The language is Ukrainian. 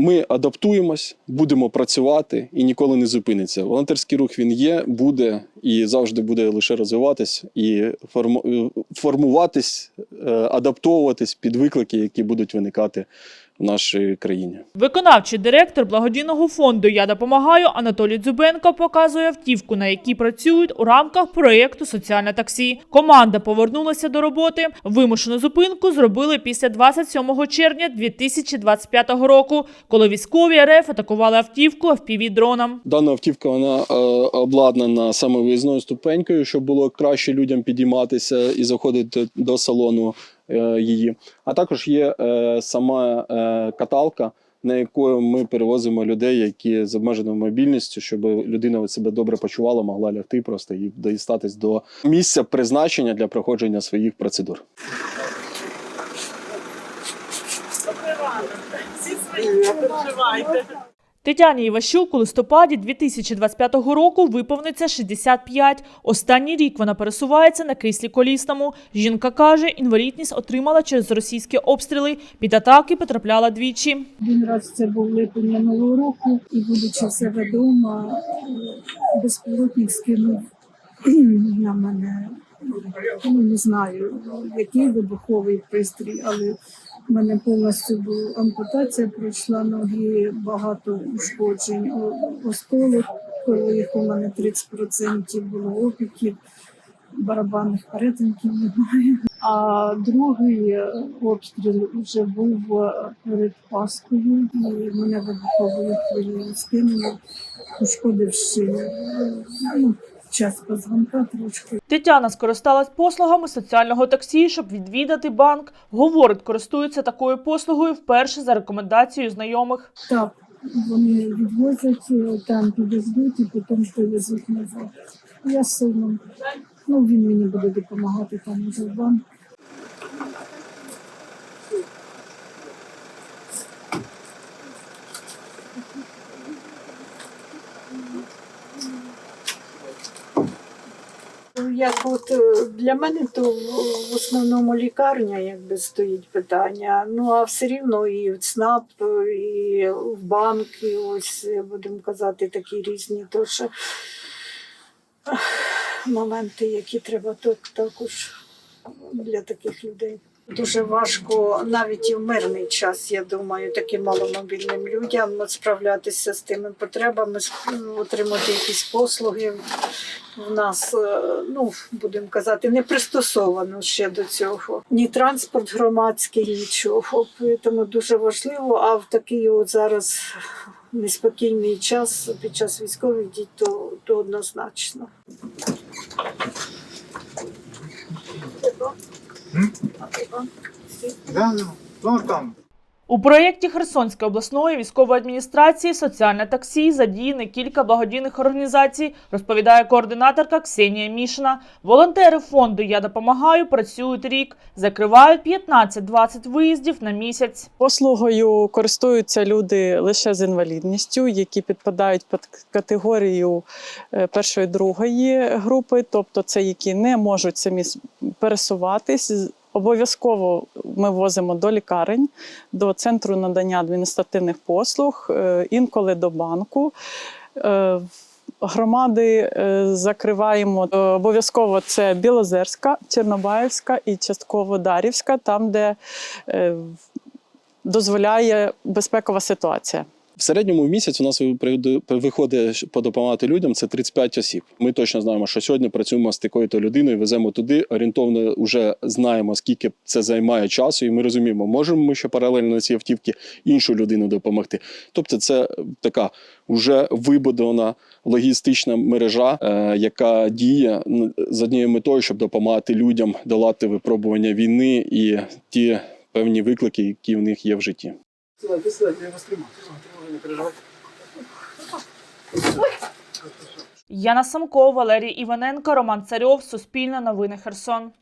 Ми адаптуємось, будемо працювати і ніколи не зупиниться. Волонтерський рух він є, буде і завжди буде лише розвиватись і е, формуватись, адаптовуватись під виклики, які будуть виникати в нашій країні. Виконавчий директор благодійного фонду Я допомагаю Анатолій Дзюбенко показує автівку, на якій працюють у рамках проєкту Соціальне таксі. Команда повернулася до роботи. Вимушену зупинку зробили після 27 червня 2025 року, коли військові РФ атакували автівку fpv дроном. Дана автівка вона е, обладнана саме виїзною ступенькою, щоб було краще людям підійматися і заходити до салону е, її. А також є е, сама е, каталка, на якою ми перевозимо людей, які з обмеженою мобільністю, щоб людина себе добре почувала, могла лягти просто і дістатись до місця призначення для проходження своїх процедур. Тетяні Іващук у листопаді 2025 року виповниться 65. Останній рік вона пересувається на кріслі колісному. Жінка каже, інвалідність отримала через російські обстріли. Під атаки потрапляла двічі. Один раз це був липень минулого року, і будучи в себе вдома, безпілотник скинув на мене. Ну, не знаю, який вибуховий пристрій, але в мене повністю ампутація, пройшла ноги, багато ушкоджень, осколок, їх у мене 30% було опіків, барабанних перетинків немає. А другий е, обстріл вже був е, перед Паскою, і мене вибуховою хвилею скинуло, пошкодивши ну, час позвонка трошки. Тетяна скористалась послугами соціального таксі, щоб відвідати банк. Говорить, користується такою послугою вперше за рекомендацією знайомих. Так, вони відвозять, е, там підвезуть і потім привезуть назад. Я сином. Ну, він мені буде допомагати там уже в банк. Як от е, для мене то в основному лікарня якби стоїть питання. Ну а все рівно і в ЦНАП, і в банки, ось будемо казати, такі різні. Тож е, моменти, які треба тут також для таких людей. Дуже важко навіть і в мирний час, я думаю, таким маломобільним людям справлятися з тими потребами, отримати якісь послуги. В нас, е, ну будемо казати, не пристосовано ще до цього. Ні транспорт громадський, нічого. Тому дуже важливо. А в такий от зараз неспокійний час під час військових дій, то, то однозначно. Да. Ну там. У проєкті Херсонської обласної військової адміністрації соціальне таксі задіяні кілька благодійних організацій, розповідає координаторка Ксенія Мішина. Волонтери фонду Я допомагаю працюють рік, закривають 15-20 виїздів на місяць. Послугою користуються люди лише з інвалідністю, які підпадають під категорію е, першої другої групи, тобто це які не можуть самі пересуватись. Обов'язково ми возимо до лікарень, до центру надання адміністративних послуг, е, інколи до банку. Е, Громади е, закриваємо обов'язково це Білозерська, Чорнобаївська і частково Дарівська, там, де дозволяє безпекова ситуація. В середньому в місяць у нас ви- виходить подопомагати людям це 35 осіб. Ми точно знаємо, що сьогодні працюємо з такою-то людиною, веземо туди. Орієнтовно вже знаємо, скільки це займає часу, і ми розуміємо, можемо ми ще паралельно на цій автівці іншу людину допомогти. Тобто, це така вже вибудована логістична мережа, е, яка діє з однією метою, щоб допомагати людям долати випробування війни і ті певні виклики, які в них є в житті. Сідайте, сідайте, я вас тримаю. Не переживай. Яна Самко, Валерій Іваненко, Роман Царьов, Суспільне новини Херсон.